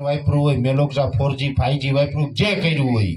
વાપર્યું હોય, મેલોક્ઝા four G, five G વાપર્યું જે કર્યું હોય.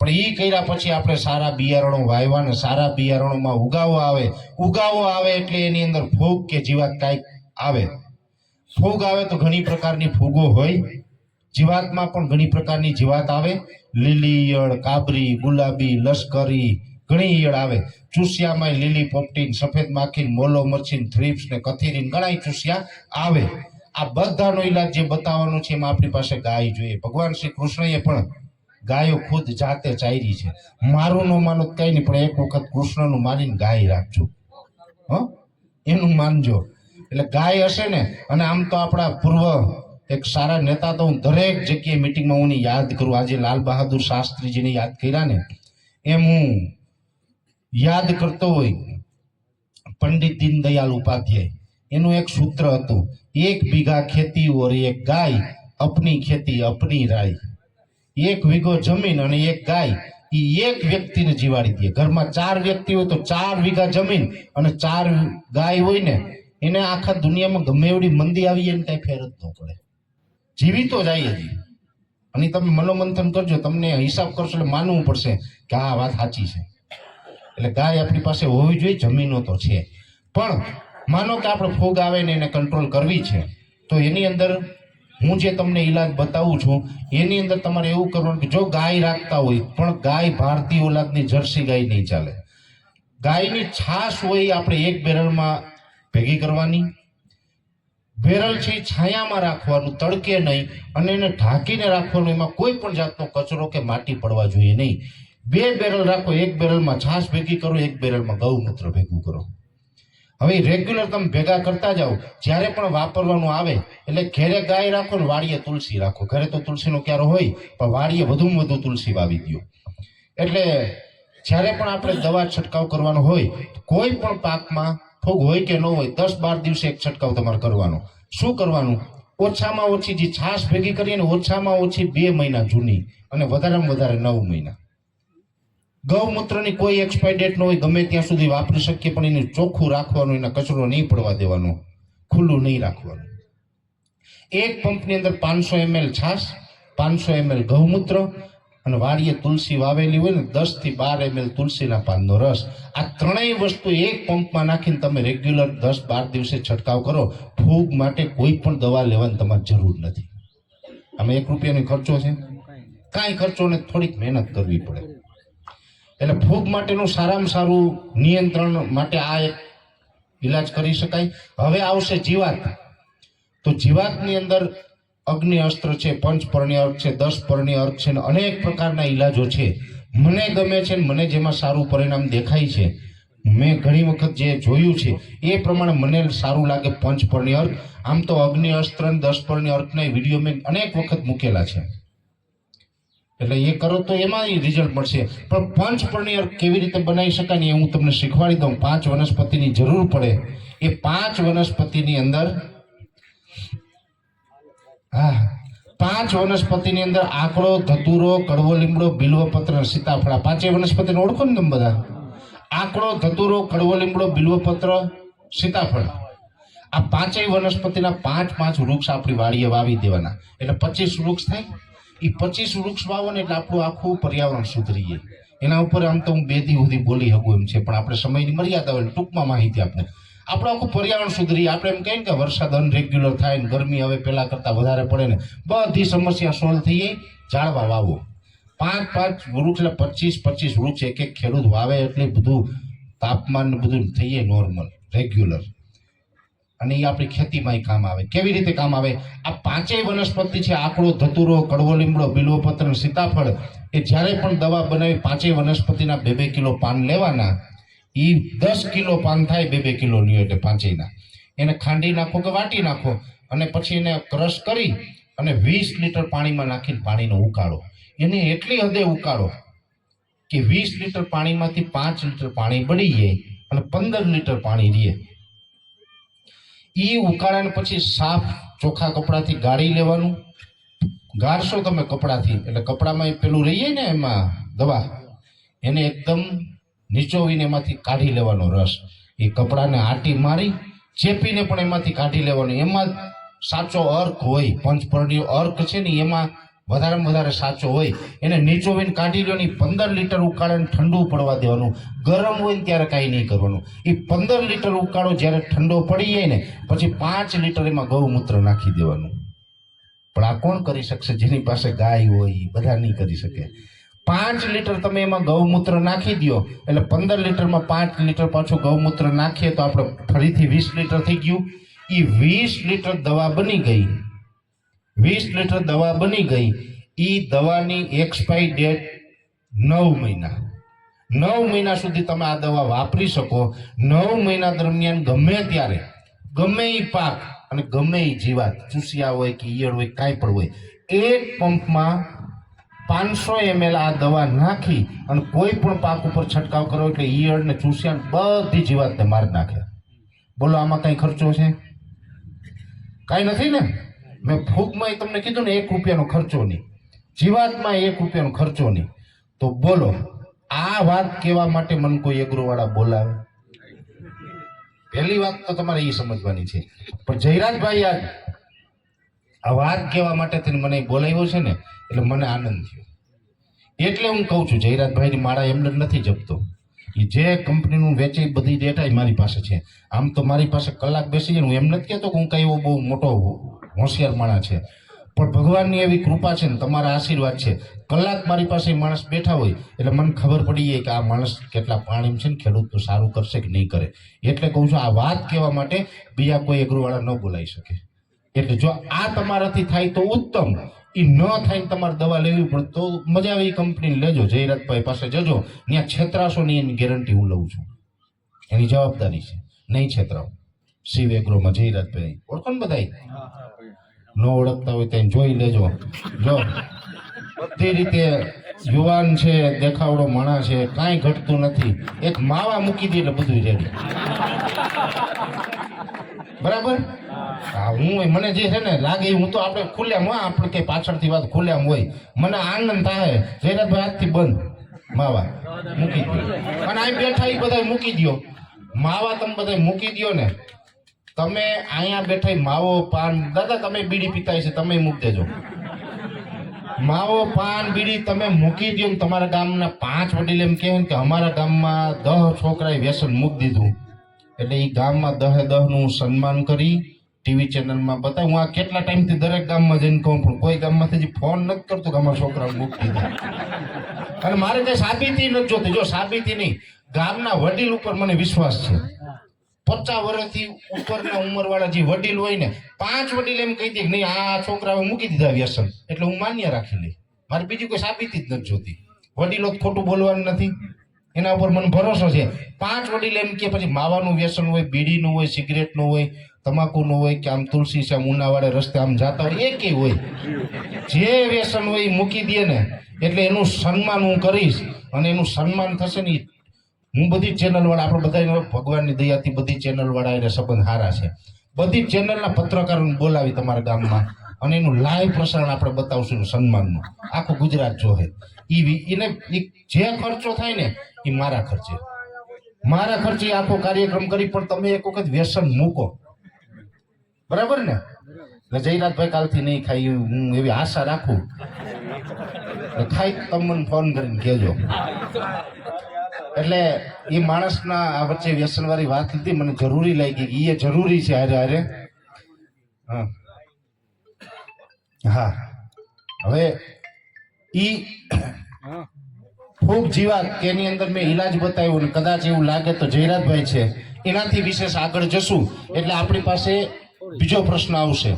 પણ એ કર્યા પછી આપણે સારા બિયારણો વાવ્યા ને સારા બિયારણોમાં ઉગાવો આવે. ઉગાવો આવે એટલે એની અંદર ફૂગ કે જીવાત કાંઈક આવે. ફૂગ આવે તો ઘણી પ્રકારની ફૂગો હોય. જીવાતમાં પણ ઘણી પ્રકારની જીવાત આવે. લીલી ઈયળ, કાબરી, ગુલાબી, લશ્કરી, ઘણી ઈયળ આવે. ચૂસિયામાં લીલી પોપટીન, સફેદ માખીન, મોલો મરચીન, થ્રીપ્સ ને કથીરીન ઘણા ચૂસિયા આવે. આ બધાનો ઈલાજ જે બતાવવાનો છે એમાં આપણી પાસે ગાય જોઈએ. ભગવાન શ્રી કૃષ્ણએ પણ ગાયો ખુદ જાતે ચાયરી છે. મારું નો માનો કંઈ નહીં, પણ એક વખત કૃષ્ણનું માનીને ગાય રાખજો. હ? એનું માનજો. એટલે ગાય હશે ને, અને આમ તો આપણા પૂર્વ એક સારા નેતા તો હું દરેક જગ્યાએ મિટિંગમાં હું યાદ કરું. આજે લાલ બહાદુર શાસ્ત્રીજીને યાદ કર્યા ને, એમ હું યાદ કરતો હોય પંડિત દીનદયાલ ઉપાધ્યાય. એનું એક સૂત્ર હતું, એક બીઘા ખેતી ઓર એક ગાય, અપની ખેતી અપની રાય. એક વીઘો જમીન અને એક ગાય એ એક વ્યક્તિને જીવાડી દે. ઘરમાં ચાર વ્યક્તિ હોય તો ચાર વીઘા જમીન અને ચાર ગાય હોય ને, એને આખા દુનિયામાં ગમે એવડી મંદી આવી એને કઈ ફેર જ ન પડે. જીવી તો જાય જ અને તમે મનોમંથન કરજો, તમને હિસાબ કરશો એટલે માનવું પડશે કે આ વાત સાચી છે. એટલે ગાય આપણી પાસે હોવી જોઈએ, જમીનો તો છે. પણ માનો કે આપણે ફૂગ આવે ને એને કંટ્રોલ કરવી છે, તો એની અંદર હું જે તમને ઈલાજ બતાવું છું, એની અંદર તમારે એવું કરવાનું કે જો ગાય રાખતા હોય, પણ ગાય ભારતીય ઓલાદની જર્સી ગાય નહીં ચાલે. ગાયની છાશ હોય આપણે એક બેરલમાં ભેગી કરવાની. બેરલ છે છાયામાં રાખવાનું, તડકે નહીં, અને એને ઢાંકીને રાખવાનું, એમાં કોઈ પણ જાતનો કચરો કે માટી પડવા જોઈએ નહીં. બે બેરલ રાખો, એક બેરલમાં છાશ ભેગી કરો, એક બેરલમાં ગૌમૂત્ર ભેગું કરો. હવે રેગ્યુલર તમે ભેગા કરતા જાઓ, જ્યારે પણ વાપરવાનું આવે, એટલે ઘેરે ગાય રાખો ને વાડીએ તુલસી રાખો. ઘરે તો તુલસીનો ક્યારો હોય, પણ વાડીએ વધુમાં વધુ તુલસી વાવી દો એટલે જ્યારે પણ આપણે દવા છંટકાવ કરવાનો હોય, કોઈ પણ પાકમાં ફૂગ હોય કે ન હોય, દસ બાર દિવસે એક છંટકાવ તમારે કરવાનો. શું કરવાનું? ઓછામાં ઓછી જે છાશ ભેગી કરીએ ને ઓછામાં ઓછી બે મહિના જૂની અને વધારેમાં વધારે નવ મહિના. ગૌમૂત્રની કોઈ એક્સપાયર ડેટ ન હોય, ગમે ત્યાં સુધી વાપરી શકીએ, પણ એને ચોખ્ખું રાખવાનું, એના કચરો નહીં પડવા દેવાનો, ખુલ્લું નહીં રાખવાનું. એક પંપની અંદર પાંચસો એમએલ છાશ, પાંચસો એમએલ ગૌમૂત્ર અને વાડીએ તુલસી વાવેલી હોય ને, દસથી બાર એમએલ તુલસીના પાનનો રસ. આ ત્રણેય વસ્તુ એક પંપમાં નાખીને તમે રેગ્યુલર દસ બાર દિવસે છંટકાવ કરો ફૂગ માટે કોઈ પણ દવા લેવાની તમારે જરૂર નથી. આમાં એક રૂપિયાનો ખર્ચો છે. કાંઈ ખર્ચો ને થોડીક મહેનત કરવી પડે. એટલે ફૂગ માટેનું સારામાં સારું નિયંત્રણ માટે આ એક ઈલાજ કરી શકાય. હવે આવશે જીવાત. તો જીવાતની અંદર અગ્નિ અસ્ત્ર છે પંચ પરણીય અર્ક છે દસ પરણીય અર્ક છે અનેક પ્રકારના ઈલાજો છે. મને ગમે છે મને જેમાં સારું પરિણામ દેખાય છે. મેં ઘણી વખત જે જોયું છે, એ પ્રમાણે મને સારું લાગે પંચ પરણીય અર્ક. આમ તો અગ્નિ અસ્ત્ર દસ પરણીય અર્કના વીડિયો મેં અનેક વખત મૂકેલા છે. એટલે એ કરો તો એમાં રિઝલ્ટ મળશે. પણ પંચ અર્ક કેવી રીતે બનાવી શકાય ને એ હું તમને શીખવાડી દઉં. પાંચ વનસ્પતિની જરૂર પડે. એ પાંચ વનસ્પતિની અંદર હા, પાંચ વનસ્પતિની અંદર આકડો, ધતુરો, કડવો, લીમડો બિલ્વપત્ર પત્ર, સીતાફળ આ પાંચેય વનસ્પતિને ઓળખો ને તમે બધા? આકડો, ધતુરો, કડવો, લીમડો બિલ્વપત્ર સીતાફળ. આ પાંચેય વનસ્પતિના પાંચ પાંચ વૃક્ષ આપણી વાડીએ વાવી દેવાના. એટલે પચીસ વૃક્ષ થાય. એ પચીસ વૃક્ષ વાવો ને એટલે આપણું આખું પર્યાવરણ સુધરી જાય. એના ઉપર આમ તો હું બે દી સુધી બોલી શકું એમ છે, પણ આપણે સમયની મર્યાદા હોય ટૂંકમાં માહિતી આપણે આપણું આખું પર્યાવરણ સુધરી આપણે એમ કહીએ ને કે વરસાદ અનરેગ્યુલર થાય ને ગરમી હવે પહેલાં કરતાં વધારે પડે ને, બધી સમસ્યા સોલ્વ થઈ જાય. ઝાડવા વાવો. પાંચ પાંચ વૃક્ષ એટલે પચીસ પચીસ વૃક્ષ એક એક ખેડૂત વાવે એટલે બધું તાપમાન બધું થઈ જાય નોર્મલ રેગ્યુલર અને એ આપણી ખેતીમાં કામ આવે. કેવી રીતે કામ આવે? આ પાંચેય વનસ્પતિ છે, આકડો, ધતુરો, કડવો, લીમડો બિલ્વપત્ર પત્ર સીતાફળ, એ જ્યારે પણ દવા બનાવી પાંચેય વનસ્પતિના બે બે કિલો પાન લેવાના એ દસ કિલો પાન થાય બે બે કિલો લ્યો એટલે પાંચેયના. એને ખાંડી નાખો કે વાટી નાખો અને પછી એને ક્રશ કરી અને વીસ લીટર પાણીમાં નાખીને પાણીનો ઉકાળો. એને એટલી હદે ઉકાળો કે વીસ લીટર પાણીમાંથી પાંચ લીટર પાણી બળી જાય અને પંદર લીટર પાણી રહે. એ ઉકાળાને પછી સાફ ચોખ્ખા કપડાથી ગાળી લેવાનું. ગાળશો તમે કપડાથી, એટલે કપડામાં એ પેલું રહીએ ને એમાં દવા, એને એકદમ નીચોવીને એમાંથી કાઢી લેવાનો રસ. એ કપડાને આટી મારી, ચેપીને પણ એમાંથી કાઢી લેવાનો. એમાં સાચો અર્ક હોય, પંચપર્ણીય અર્ક છે ને, એમાં વધારેમાં વધારે સાચો હોય, એને નીચો નીચોવીને કાઢી લો ને પંદર લીટર ઉકાળે ઠંડુ પડવા દેવાનું. ગરમ હોય ને ત્યારે કાંઈ નહીં કરવાનું. એ પંદર લીટર ઉકાળો જ્યારે ઠંડો પડી જાય ને, પછી પાંચ લીટર એમાં ગૌમૂત્ર નાખી દેવાનું. પણ આ કોણ કરી શકશે? જેની પાસે ગાય હોય એ બધા નહીં કરી શકે. પાંચ લીટર તમે એમાં ગૌમૂત્ર નાખી દો એટલે પંદર લીટરમાં પાંચ લીટર પાછું ગૌમૂત્ર નાખીએ તો આપણે ફરીથી વીસ લીટર થઈ ગયું. એ વીસ લીટર દવા બની ગઈ. વીસ લીટર દવા બની ગઈ. એ દવાની એક્સપાયરી ડેટ નવ મહિના. નવ મહિના સુધી તમે આ દવા વાપરી શકો. નવ મહિના દરમિયાન ગમે ત્યારે, ગમે એ પાક અને ગમે એ જીવાત, ચૂસિયા હોય કે ઈયળ હોય, કાંઈ પણ હોય, એક પંપમાં પાંચસો એમએલ આ દવા નાખી અને કોઈ પણ પાક ઉપર છંટકાવ કરો એટલે ઈયળ ને ચૂસિયા બધી જીવાતને મારી નાખે બોલો, આમાં કંઈ ખર્ચો છે? કાંઈ નથી ને? મેં ફૂગમાં તમને કીધું ને, એક રૂપિયાનો ખર્ચો નહીં. જીવાતમાં એક રૂપિયાનો ખર્ચો નહીં. તો બોલો, આ વાત કહેવા માટે મને કોઈ એગ્રોવાળા બોલાવે? પહેલી વાત તો તમારે એ સમજવાની છે. પણ જયરાજભાઈ આજ આ વાત કહેવા માટે મને બોલાવ્યો છે ને, એટલે મને આનંદ થયો. એટલે હું કહું છું, જયરાજભાઈની માળા એમને નથી જપતો. એ જે કંપનીનું વેચે બધી ડેટા મારી પાસે છે. આમ તો મારી પાસે કલાક બેસી હું એમ નથી કહેતો કે હું કંઈ એવો બહુ મોટો હોશિયાર માણસ છે. પણ ભગવાનની એવી કૃપા છે ને, તમારા આશીર્વાદ છે. કલાક મારી પાસે માણસ બેઠા હોય, એટલે મને ખબર પડી જાય કે આ માણસ કેટલા પાણી છે ને, ખેડૂત તો સારું કરશે કે નહીં કરે. એટલે કહું છું, આ વાત કહેવા માટે બીજા કોઈ એગ્રોવાળા ન બોલાવી શકે. એટલે જો આ તમારાથી થાય તો ઉત્તમ. એ ન થાય તમારે દવા લેવી પણ તો મજા આવે એ કંપની લેજો. જયરાજભાઈ પાસે જજો. ત્યાં છેતરાશો ની એની ગેરંટી હું લઉં છું. એની જવાબદારી છે. નહીં છેતરાવ. શિવ એગ્રોમાં જયરાજભાઈ ઓળખો ને બધાય? ન ઓળખતા હોય ત્યાં જોઈ લેજો. જો, બધી રીતે યુવાન છે, દેખાવડો માણસ છે, કાંઈ ઘટતું નથી. એક માવા મૂકી દે એટલે બધું રેડી બરાબર? હા, હું મને જે છે ને લાગે હું તો આપણે ખુલ્લેમ હા આપણે કઈ પાછળથી વાત ખુલ્લેમ હોય. મને આનંદ થાય. જયરાજભાઈ આજથી બંધ. માવા મૂકી દો અને આ બેઠા એ બધા મૂકી દો માવા તમે બધા મૂકી દો ને. તમે અહીંયા બેઠા માવો, પાન, દાદા, તમે બીડી પીતા છે તમે મૂકી દેજો. માવો, પાન, બીડી તમે મૂકી દો તમારા ગામના પાંચ વડીલ એમ કહે કે અમારા ગામમાં દહ છોકરાએ વ્યસન મૂકી દીધું. એટલે એ ગામમાં દહે દહનું સન્માન કરી ટીવી ચેનલમાં બતાવ હું આ કેટલા ટાઈમથી દરેક ગામમાં જઈને કહું, પણ કોઈ ગામમાંથી ફોન નથી કરતો કે અમારા છોકરા મૂકી દીધા. અને મારે કઈ સાબિતી નથી જોતી. જો સાબિતી નહીં, ગામના વડીલ ઉપર મને વિશ્વાસ છે. પચાસ વર્ષથી ઉપરના ઉંમરવાળા જે વડીલ હોય ને, પાંચ વડીલ એમ કહી દે કે નહીં, આ છોકરાઓ મૂકી દીધા વ્યસન. એટલે હું માન્ય રાખી લઈ મારે બીજી કોઈ સાબિતી જ નથી જોતી. વડીલો ખોટું બોલવાનું નથી. એના ઉપર મને ભરોસો છે. પાંચ વડીલ એમ કે પછી માવાનું વ્યસન હોય, બીડીનું હોય, સિગરેટનું હોય, તમાકુનું હોય, કે આમ તુલસી છે, આમ ઉનાવાડે રસ્તે આમ જાતા હોય એ હોય. જે વ્યસન હોય એ મૂકી દે ને, એટલે એનું સન્માન હું કરીશ અને એનું સન્માન થશે ને ઈ હું બધી ચેનલ વાળા, આપણે બધા ભગવાનની દયાથી બધી ચેનલ વાળા એને સંબંધ હારા છે. બધી ચેનલના પત્રકારોને બોલાવી તમારા ગામમાં અને એનું લાઈવ પ્રસારણ આપણે બતાવશું સન્માનનું. આખું ગુજરાત જોહે. એ એને જે ખર્ચો થાય ને એ મારા ખર્ચે. મારા ખર્ચે આખો કાર્યક્રમ કરી, પણ તમે એક વખત વ્યસન મૂકો. બરાબર ને? જયરાજભાઈ કાલથી નહીં એવી હું એવી આશા રાખું. ખાઈ, તમને તમે મને ફોન કરીને કહેજો. એટલે એ માણસના આ વચ્ચે વ્યસનવાળી વાત લીધી મને જરૂરી લાગી એ જરૂરી છે હારે હારે. હા. હવે ઈ ફૂગ જીવાત કેની અંદર મેં ઈલાજ બતાવ્યો ને કદાચ એવું લાગે તો જયરાજભાઈ છે. એનાથી વિશેષ આગળ જશું. એટલે આપણી પાસે બીજો પ્રશ્ન આવશે.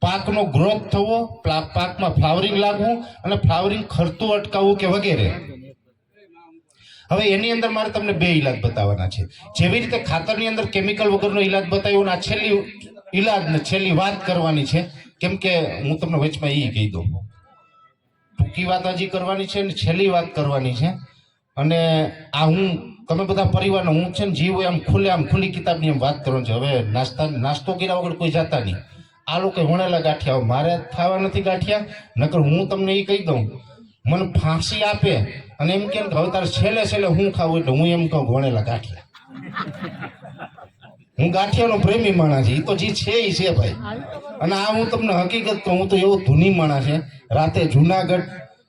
પાકનો ગ્રોથ થવો પાકમાં ફ્લાવરિંગ લાગવું અને ફ્લાવરિંગ ખરતું અટકાવવું કે વગેરે? હવે એની અંદર મારે તમને બે ઈલાજ બતાવવાના છે. જેવી રીતે ખાતરની અંદર કેમિકલ વગરનો ઈલાજ બતાવ્યો આ છેલ્લી ઈલાજ ને છેલ્લી વાત કરવાની છે, કેમ કે હું તમને વચમાં એ કહી દઉં. ટૂંકી વાત હજી કરવાની છે ને છેલ્લી વાત કરવાની છે. અને આ હું, તમે બધા પરિવારનો, હું છે ને જીવ હોય આમ ખુલ્લે, આમ ખુલ્લી કિતાબની એમ વાત કરવાની છે. હવે નાસ્તા, નાસ્તો કર્યા વગર કોઈ જતા નહીં. આ લોકો વણેલા ગાંઠિયા મારે ખાવા નથી ગાંઠિયા, નકર હું તમને એ કહી દઉં. મને ફાંસી આપે અને એમ કેમ કે હવે તારે છેલ્લે છેલ્લે હું ખાવું એટલે હું એમ કહું, ભણેલા ગાંઠિયા. હું ગાંઠિયાનો પ્રેમી માણસ છે એ તો જે છે એ છે ભાઈ. અને આ હું તમને હકીકત કહું, હું તો એવો ધૂની માણસ છે. રાતે જુનાગઢ,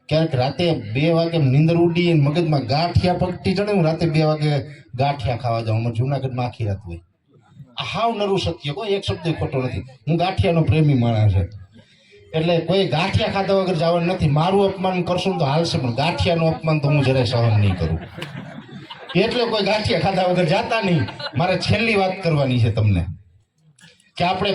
ક્યારેક રાતે બે વાગે નીંદર ઉડી મગજમાં ગાંઠિયા પગટી ચડે, હું રાતે બે વાગે ગાંઠિયા ખાવા જાઉં. અમારે જુનાગઢમાં આખી રાત હોય. હાવ નરું સત્ય કોઈ, એક શબ્દ ખોટો નથી. હું ગાંઠિયાનો પ્રેમી માણસ છે. એટલે કોઈ ગાંઠિયા ખાધા વગર જવાનું નથી. મારું અપમાન કરશું તો હાલશે, પણ ગાંઠિયાનું અપમાન તો હું જરાય સહન નહીં કરું. એટલે કોઈ ગાંઠિયા ખાધા વગર જાતા નહીં. મારે છેલ્લી વાત કરવાની છે તમને. કે આપણે